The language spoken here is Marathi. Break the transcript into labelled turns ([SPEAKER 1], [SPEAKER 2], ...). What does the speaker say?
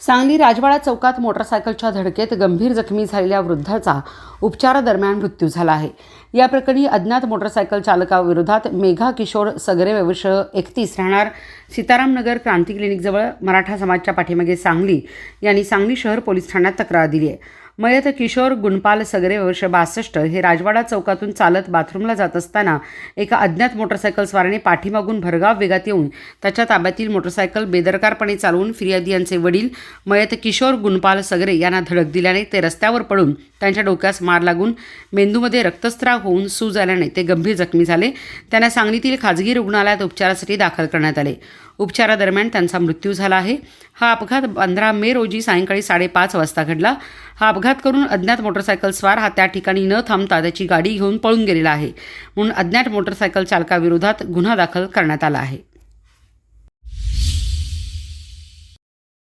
[SPEAKER 1] सांगली राजवाडा चौकात मोटरसायकलच्या धडकेत गंभीर जखमी झालेल्या वृद्धाचा उपचारादरम्यान मृत्यू झाला आहे. या प्रकरणी अज्ञात मोटरसायकल चालकाविरोधात मेघा किशोर सगरे वर्ष एकतीस राहणार. सीतारामनगर क्रांती क्लिनिकजवळ मराठा समाजच्या पाठीमागे सांगली यांनी सांगली शहर पोलीस ठाण्यात तक्रार दिली आहे. मयत किशोर गुणपाल सगरे वर्ष बासष्ट हे राजवाडा चौकातून चालत बाथरूमला जात असताना एका अज्ञात मोटरसायकल स्वाराने पाठीमागून भरगाव वेगात येऊन त्याच्या ताब्यातील मोटरसायकल बेदरकारपणे चालवून फिर्यादी यांचे वडील मयत किशोर गुणपाल सगरे यांना धडक दिल्याने ते रस्त्यावर पडून त्यांच्या डोक्यास मार लागून मेंदूमध्ये रक्तस्त्राव होऊन सूज आल्याने ते गंभीर जखमी झाले. त्यांना सांगलीतील खाजगी रुग्णालयात उपचारासाठी दाखल करण्यात आले. उपचारादरम्यान त्यांचा मृत्यू झाला आहे. हा अपघात पंधरा मे रोजी सायंकाळी साडेपाच वाजता घडला. हा अपघात करून अज्ञात मोटरसायकल स्वार हा त्या ठिकाणी न थांबता त्याची गाडी घेऊन पळून गेलेला आहे. म्हणून अज्ञात मोटरसायकल चालकाविरोधात गुन्हा दाखल करण्यात आला आहे.